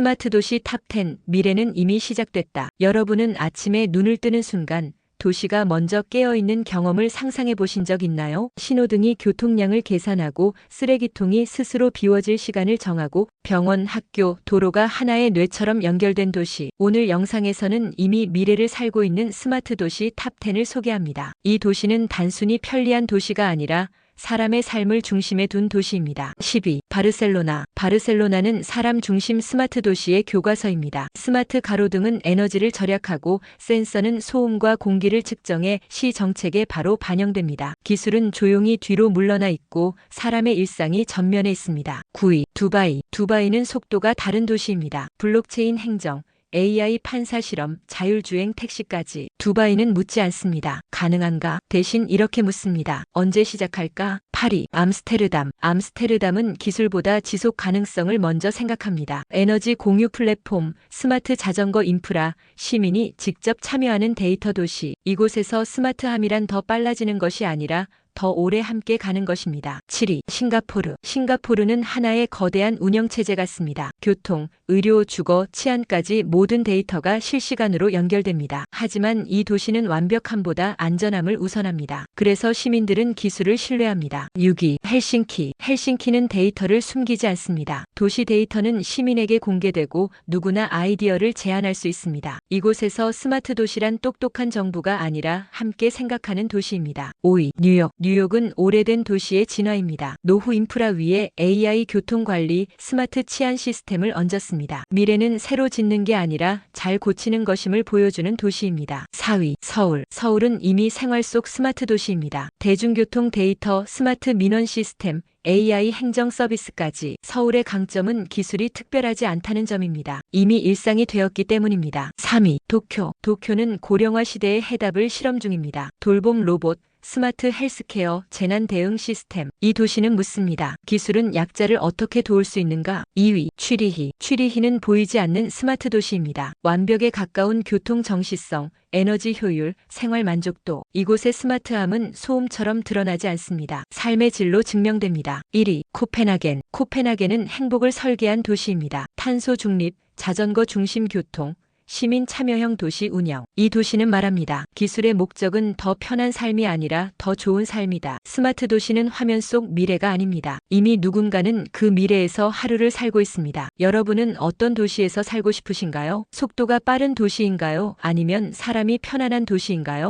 스마트 도시 탑10 미래는 이미 시작됐다. 여러분은 아침에 눈을 뜨는 순간 도시가 먼저 깨어있는 경험을 상상해 보신 적 있나요? 신호등이 교통량을 계산하고 쓰레기통이 스스로 비워질 시간을 정하고 병원, 학교, 도로가 하나의 뇌처럼 연결된 도시. 오늘 영상에서는 이미 미래를 살고 있는 스마트 도시 탑10을 소개합니다. 이 도시는 단순히 편리한 도시가 아니라 사람의 삶을 중심에 둔 도시입니다. 10위 바르셀로나 바르셀로나는 사람 중심 스마트 도시의 교과서입니다. 스마트 가로등은 에너지를 절약하고 센서는 소음과 공기를 측정해 시 정책에 바로 반영됩니다. 기술은 조용히 뒤로 물러나 있고 사람의 일상이 전면에 있습니다. 9위 두바이 두바이는 속도가 다른 도시입니다. 블록체인 행정 AI 판사 실험, 자율주행 택시까지 두바이는 묻지 않습니다. 가능한가? 대신 이렇게 묻습니다. 언제 시작할까? 8위 암스테르담. 암스테르담은 기술보다 지속 가능성을 먼저 생각합니다. 에너지 공유 플랫폼, 스마트 자전거 인프라, 시민이 직접 참여하는 데이터 도시. 이곳에서 스마트함이란 더 빨라지는 것이 아니라 더 오래 함께 가는 것입니다. 7위 싱가포르. 싱가포르는 하나의 거대한 운영체제 같습니다. 교통, 의료, 주거, 치안까지 모든 데이터가 실시간으로 연결됩니다. 하지만 이 도시는 완벽함보다 안전함을 우선합니다. 그래서 시민들은 기술을 신뢰합니다. 6위 헬싱키. 헬싱키는 데이터를 숨기지 않습니다. 도시 데이터는 시민에게 공개되고 누구나 아이디어를 제안할 수 있습니다. 이곳에서 스마트 도시란 똑똑한 정부가 아니라 함께 생각하는 도시입니다. 5위 뉴욕. 뉴욕은 오래된 도시의 진화입니다. 노후 인프라 위에 AI 교통 관리, 스마트 치안 시스템을 얹었습니다. 미래는 새로 짓는 게 아니라 잘 고치는 것임을 보여주는 도시입니다. 4위 서울. 서울은 이미 생활 속 스마트 도시입니다. 대중교통 데이터, 스마트 민원 시스템, AI 행정 서비스까지 서울의 강점은 기술이 특별하지 않다는 점입니다. 이미 일상이 되었기 때문입니다. 3위 도쿄. 도쿄는 고령화 시대의 해답을 실험 중입니다. 돌봄 로봇, 스마트 헬스케어, 재난 대응 시스템. 이 도시는 묻습니다. 기술은 약자를 어떻게 도울 수 있는가? 2위, 취리히. 취리히는 보이지 않는 스마트 도시입니다. 완벽에 가까운 교통 정시성, 에너지 효율, 생활 만족도. 이곳의 스마트함은 소음처럼 드러나지 않습니다. 삶의 질로 증명됩니다. 1위, 코펜하겐. 코펜하겐은 행복을 설계한 도시입니다. 탄소 중립, 자전거 중심 교통, 시민 참여형 도시 운영. 이 도시는 말합니다. 기술의 목적은 더 편한 삶이 아니라 더 좋은 삶이다. 스마트 도시는 화면 속 미래가 아닙니다. 이미 누군가는 그 미래에서 하루를 살고 있습니다. 여러분은 어떤 도시에서 살고 싶으신가요? 속도가 빠른 도시인가요? 아니면 사람이 편안한 도시인가요?